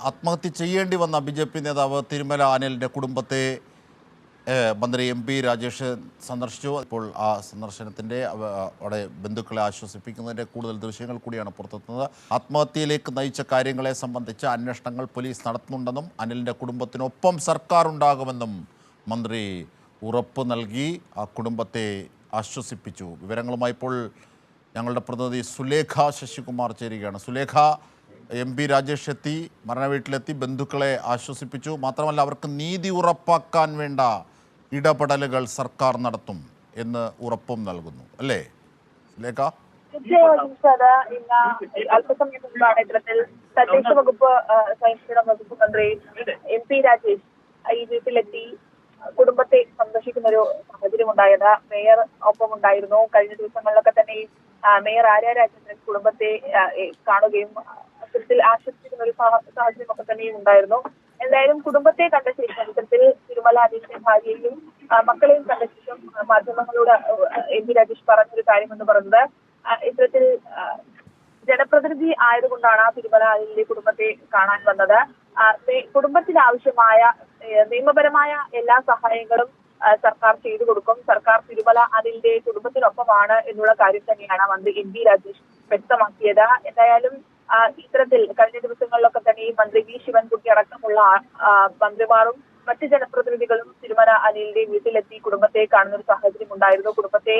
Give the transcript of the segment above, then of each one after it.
ആത്മഹത്യ ചെയ്യേണ്ടി വന്ന ബി ജെ പി നേതാവ് തിരുമല അനിലിന്റെ കുടുംബത്തെ മന്ത്രി എം പി രാജേഷ് സന്ദർശിച്ചു. ഇപ്പോൾ ആ സന്ദർശനത്തിന്റെ അവ- അവിടെ ബന്ധുക്കളെ ആശ്വസിപ്പിക്കുന്നതിന്റെ കൂടുതൽ ദൃശ്യങ്ങൾ കൂടിയാണ് പുറത്തെത്തുന്നത്. ആത്മഹത്യയിലേക്ക് നയിച്ച കാര്യങ്ങളെ സംബന്ധിച്ച് അന്വേഷണങ്ങൾ പോലീസ് നടത്തുന്നുണ്ടെന്നും അനിലിന്റെ കുടുംബത്തിനൊപ്പം സർക്കാർ ഉണ്ടാകുമെന്നും മന്ത്രി ഉറപ്പ് നൽകി ആ കുടുംബത്തെ ആശ്വസിപ്പിച്ചു. വിവരങ്ങളുമായി ഇപ്പോൾ ഞങ്ങളുടെ പ്രതിനിധി സുലേഖ ശശികുമാർ ചേരുകയാണ്. സുലേഖ എം പി രാജേഷ് എത്തി മരണവീട്ടിലെത്തി ബന്ധുക്കളെ ആശ്വസിപ്പിച്ചു. മാത്രമല്ല അവർക്ക് നീതി ഉറപ്പാക്കാൻ വേണ്ട ഇടപെടലുകൾ സർക്കാർ നടത്തും എന്ന് ഉറപ്പും നൽകുന്നു. അല്ലേ? ലേഖ? തീർച്ചയായും സദ ഇന്ന് അല്പസമയം മുമ്പാണ് ഇത്തരത്തിൽ തദ്ദേശ വകുപ്പ് സംരക്ഷണ വകുപ്പ് മന്ത്രി എം പി രാജേഷ് ഈ വീട്ടിലെത്തി. കുടുംബത്തെ സന്ദർശിക്കുന്ന ഒരു സാഹചര്യം ഉണ്ടായത് മേയർ ഒപ്പം ഉണ്ടായിരുന്നു കഴിഞ്ഞ ദിവസങ്ങളിലൊക്കെ തന്നെ മേയർ ആര്യ രാജേന്ദ്രൻ കുടുംബത്തെ കാണുകയും അത്തരത്തിൽ ആശ്വസിക്കുന്ന ഒരു സാഹചര്യം സാഹചര്യമൊക്കെ തന്നെയും ഉണ്ടായിരുന്നു. എന്തായാലും കുടുംബത്തെ കണ്ട ശേഷം ഇത്തരത്തിൽ തിരുമല അനീഷിന്റെ ഭാര്യയെയും മക്കളെയും കണ്ട ശേഷം മാധ്യമങ്ങളോട് എം പി രാജേഷ് പറഞ്ഞൊരു കാര്യം എന്ന് പറയുന്നത് ഇത്തരത്തിൽ ജനപ്രതിനിധി ആയതുകൊണ്ടാണ് തിരുമല അനിലിന്റെ കുടുംബത്തെ കാണാൻ വന്നത്. കുടുംബത്തിന് ആവശ്യമായ നിയമപരമായ എല്ലാ സഹായങ്ങളും സർക്കാർ ചെയ്തു കൊടുക്കും. സർക്കാർ തിരുമല അതിന്റെ കുടുംബത്തിനൊപ്പമാണ് എന്നുള്ള കാര്യം തന്നെയാണ് മന്ത്രി എം പി രാജേഷ് വ്യക്തമാക്കിയത്. എന്തായാലും ഇത്തരത്തിൽ കഴിഞ്ഞ ദിവസങ്ങളിലൊക്കെ തന്നെ ഈ മന്ത്രി വി. ശിവൻകുട്ടി അടക്കമുള്ള മന്ത്രിമാരും മറ്റ് ജനപ്രതിനിധികളും തിരുമല അനിലിന്റെ വീട്ടിലെത്തി കുടുംബത്തെ കാണുന്ന ഒരു സാഹചര്യം ഉണ്ടായിരുന്നു. കുടുംബത്തെ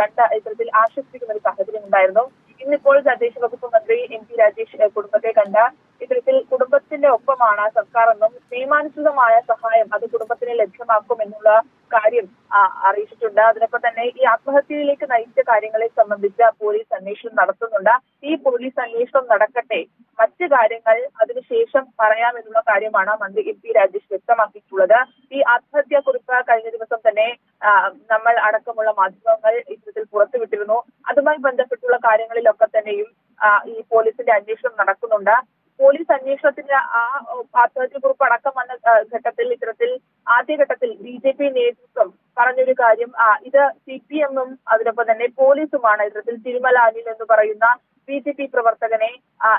കണ്ട ഇത്തരത്തിൽ ആശ്വസിപ്പിക്കുന്ന ഒരു സാഹചര്യം ഉണ്ടായിരുന്നു. ഇന്നിപ്പോൾ തദ്ദേശ വകുപ്പ് മന്ത്രി എം പി രാജേഷ് കുടുംബത്തെ കണ്ട ഇത്തരത്തിൽ കുടുംബത്തിന്റെ ഒപ്പമാണ് സർക്കാർ എന്നും നിയമാനുസൃതമായ സഹായം അത് കുടുംബത്തിന് ലഭ്യമാക്കും എന്നുള്ള കാര്യം അറിയിച്ചിട്ടുണ്ട്. അതിനൊപ്പം തന്നെ ഈ ആത്മഹത്യയിലേക്ക് നയിച്ച കാര്യങ്ങളെ സംബന്ധിച്ച് പോലീസ് അന്വേഷണം നടത്തുന്നുണ്ട്. ഈ പോലീസ് അന്വേഷണം നടക്കട്ടെ. മറ്റു കാര്യങ്ങൾ അതിനുശേഷം പറയാമെന്നുള്ള കാര്യമാണ് മന്ത്രി എം പി രാജേഷ് വ്യക്തമാക്കിയിട്ടുള്ളത്. ഈ ആത്മഹത്യാ കുറിപ്പ് കഴിഞ്ഞ ദിവസം തന്നെ നമ്മൾ അടക്കമുള്ള മാധ്യമങ്ങൾ ഇത്തരത്തിൽ പുറത്തുവിട്ടിരുന്നു. അതുമായി ബന്ധപ്പെട്ടുള്ള കാര്യങ്ങളിലൊക്കെ തന്നെയും ഈ പോലീസിന്റെ അന്വേഷണം നടക്കുന്നുണ്ട്. പോലീസ് അന്വേഷണത്തിന്റെ ആ ആത്മഹത്യക്കുറിപ്പ് അടക്കം വന്ന ഘട്ടത്തിൽ ഇത്തരത്തിൽ ആദ്യഘട്ടത്തിൽ ബി ജെ പി നേതൃത്വം പറഞ്ഞൊരു കാര്യം ഇത് സി പി എമ്മും അതിനൊപ്പം തന്നെ പോലീസുമാണ് ഇത്തരത്തിൽ തിരുമല അനിൽ എന്ന് പറയുന്ന ബി ജെ പി പ്രവർത്തകനെ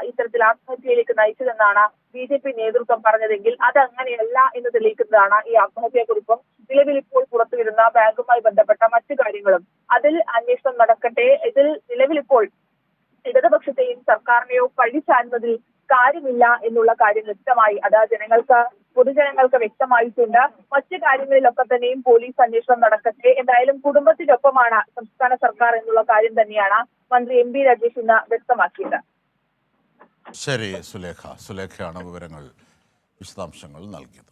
ഇത്തരത്തിൽ ആത്മഹത്യയിലേക്ക് നയിച്ചതെന്നാണ് ബി ജെ പി നേതൃത്വം പറഞ്ഞതെങ്കിൽ അത് അങ്ങനെയല്ല എന്ന് തെളിയിക്കുന്നതാണ് ഈ ആത്മഹത്യാക്കുറിപ്പും നിലവിൽ ഇപ്പോൾ പുറത്തുവരുന്ന ബാങ്കുമായി ബന്ധപ്പെട്ട മറ്റു കാര്യങ്ങളും. അതിൽ അന്വേഷണം നടക്കട്ടെ. ഇതിൽ നിലവിലിപ്പോൾ ഇടതുപക്ഷത്തെയും സർക്കാരിനെയോ പഴിച്ചാരുന്നതിൽ കാര്യമില്ല എന്നുള്ള കാര്യം വ്യക്തമായി അതാ ജനങ്ങൾക്ക് പൊതുജനങ്ങൾക്ക് വ്യക്തമായിട്ടുണ്ട്. മറ്റു കാര്യങ്ങളിലൊക്കെ തന്നെയും പോലീസ് അന്വേഷണം നടക്കട്ടെ. എന്തായാലും കുടുംബത്തിനൊപ്പമാണ് സംസ്ഥാന സർക്കാർ എന്നുള്ള കാര്യം തന്നെയാണ് മന്ത്രി എം ബി രാജേഷ് ഇന്ന് വ്യക്തമാക്കിയത്. ശരി സുലേഖ. സുലേഖയാണ് വിവരങ്ങൾ വിശദാംശങ്ങൾ നൽകിയത്.